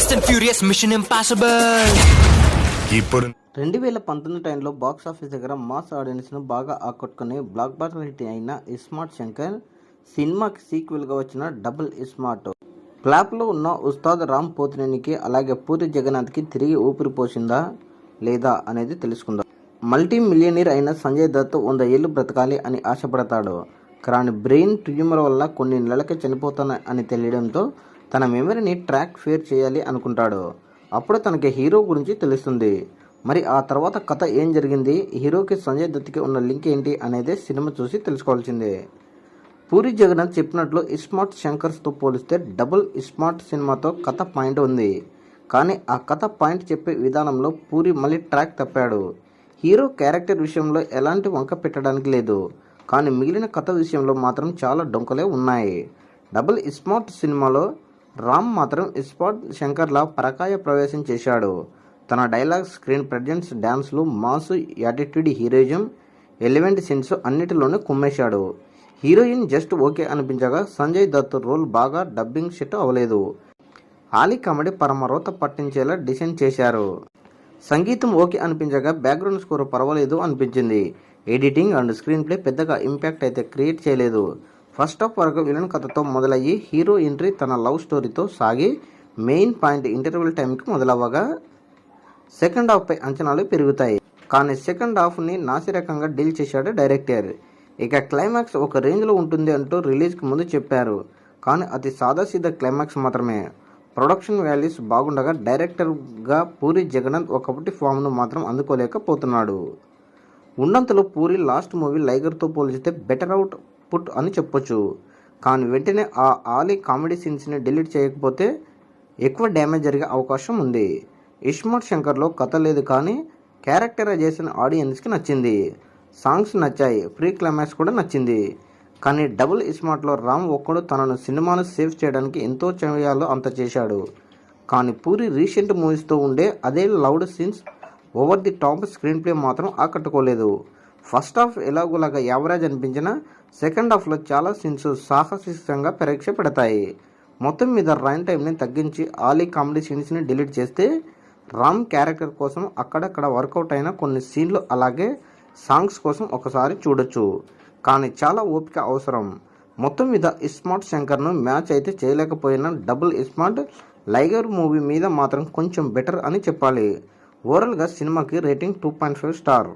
Fast and Furious Mission Impossible. ఇప్పుడు రెండు వేల పంతొమ్మిది టైంలో బాక్స్ ఆఫీస్ దగ్గర మాస్ ఆడియన్స్ను బాగా ఆకట్టుకుని బ్లాక్ బస్టర్ హిట్ అయిన ఇస్మార్ట్ శంకర్ సినిమాకి సీక్వెల్గా వచ్చిన డబుల్ ఇస్మార్ట్ ఫ్లాప్లో ఉన్న ఉస్తాద్ రామ్ పోతినేనికి అలాగే పూరి జగన్నాథ్కి తిరిగి ఊపిరి పోసిందా లేదా అనేది తెలుసుకుందాం. మల్టీ మిలియనీర్ అయిన సంజయ్ దత్ వంద ఏళ్ళు బ్రతకాలి అని ఆశపడతాడు. కానీ బ్రెయిన్ ట్యూమర్ వల్ల కొన్ని నెలలకి చనిపోతాను అని తెలియడంతో తన మెమరీని ట్రాక్ ఫేర్ చేయాలి అనుకుంటాడు. అప్పుడు తనకి హీరో గురించి తెలుస్తుంది. మరి ఆ తర్వాత కథ ఏం జరిగింది? హీరోకి సంజయ్ దత్కి ఉన్న లింక్ ఏంటి అనేది సినిమా చూసి తెలుసుకోవాల్సిందే. పూరి జగన్నాథ్ చెప్పినట్లు ఇస్మార్ట్ శంకర్స్తో పోలిస్తే డబుల్ ఇస్మార్ట్ సినిమాతో కథ పాయింట్ ఉంది. కానీ ఆ కథ పాయింట్ చెప్పే విధానంలో పూరి మళ్ళీ ట్రాక్ తప్పాడు. హీరో క్యారెక్టర్ విషయంలో ఎలాంటి వంక పెట్టడానికి లేదు. కానీ మిగిలిన కథ విషయంలో మాత్రం చాలా డొంకలే ఉన్నాయి. డబుల్ ఇస్మార్ట్ సినిమాలో రామ్ మాత్రం ఇస్పాట్ శంకర్లా పరకాయ ప్రవేశం చేశాడు. తన డైలాగ్ స్క్రీన్ ప్రజెన్స్ డ్యాన్స్లు మాస్ యాటిట్యూడ్ హీరోయిజం ఎలివెంట్ సీన్స్ అన్నిటిలోనూ కుమ్మేశాడు. హీరోయిన్ జస్ట్ ఓకే అనిపించగా సంజయ్ దత్ రోల్ బాగా డబ్బింగ్ సెట్ అవ్వలేదు. ఆలీ కామెడీ పరమరోత పట్టించేలా డిజైన్ చేశారు. సంగీతం ఓకే అనిపించగా బ్యాక్గ్రౌండ్ స్కోర్ పర్వాలేదు అనిపించింది. ఎడిటింగ్ అండ్ స్క్రీన్ ప్లే పెద్దగా ఇంపాక్ట్ అయితే క్రియేట్ చేయలేదు. ఫస్ట్ ఆఫ్ వరకు విలన్ కథతో మొదలయ్యి హీరో ఎంట్రీ తన లవ్ స్టోరీతో సాగి మెయిన్ పాయింట్ ఇంటర్వెల్ టైంకి మొదలవ్వగా సెకండ్ హాఫ్పై అంచనాలు పెరుగుతాయి. కానీ సెకండ్ హాఫ్ని నాసిరకంగా డీల్ చేశాడు డైరెక్టర్. ఇక క్లైమాక్స్ ఒక రేంజ్లో ఉంటుంది అంటూ రిలీజ్కి ముందు చెప్పారు. కానీ అది సాదాసీదా క్లైమాక్స్ మాత్రమే. ప్రొడక్షన్ వాల్యూస్ బాగుండగా డైరెక్టర్గా పూరి జగన్నాథ్ ఒకప్పటి ఫామ్ను మాత్రం అందుకోలేకపోతున్నాడు. ఉన్నంతలో పూరి లాస్ట్ మూవీ లైగర్తో పోల్చితే బెటర్ అవుట్ పుట్ అని చెప్పొచ్చు. కానీ వెంటనే ఆ ఆలీ కామెడీ సీన్స్ని డిలీట్ చేయకపోతే ఎక్కువ డ్యామేజ్ జరిగే అవకాశం ఉంది. ఇస్మార్ట్ శంకర్లో కథ లేదు కానీ క్యారెక్టరైజేషన్ ఆడియన్స్కి నచ్చింది. సాంగ్స్ నచ్చాయి ప్రీ క్లైమాక్స్ కూడా నచ్చింది. కానీ డబుల్ ఇస్మార్ట్లో రామ్ ఒక్కడు తనను సినిమాను సేవ్ చేయడానికి ఎంతో చేయాలో అంత చేశాడు. కానీ పూరి రీసెంట్ మూవీస్తో ఉండే అదే loud scenes over the top screenplay మాత్రం ఆకట్టుకోలేదు. ఫస్ట్ హాఫ్ ఎలాగోలాగా యావరేజ్ అనిపించినా సెకండ్ హాఫ్లో చాలా సీన్స్ సాహసికంగా పరీక్ష పెడతాయి. మొత్తం మీద రన్ టైంని తగ్గించి ఆలీ కామెడీ సీన్స్ని డిలీట్ చేస్తే రామ్ క్యారెక్టర్ కోసం అక్కడక్కడ వర్కౌట్ అయిన కొన్ని సీన్లు అలాగే సాంగ్స్ కోసం ఒకసారి చూడొచ్చు. కానీ చాలా ఓపిక అవసరం. మొత్తం మీద ఇస్మార్ట్ శంకర్ను మ్యాచ్ అయితే చేయలేకపోయినా డబుల్ ఇస్మార్ట్ లైగర్ మూవీ మీద మాత్రం కొంచెం బెటర్ అని చెప్పాలి. ఓవరాల్గా సినిమాకి rating two point five star.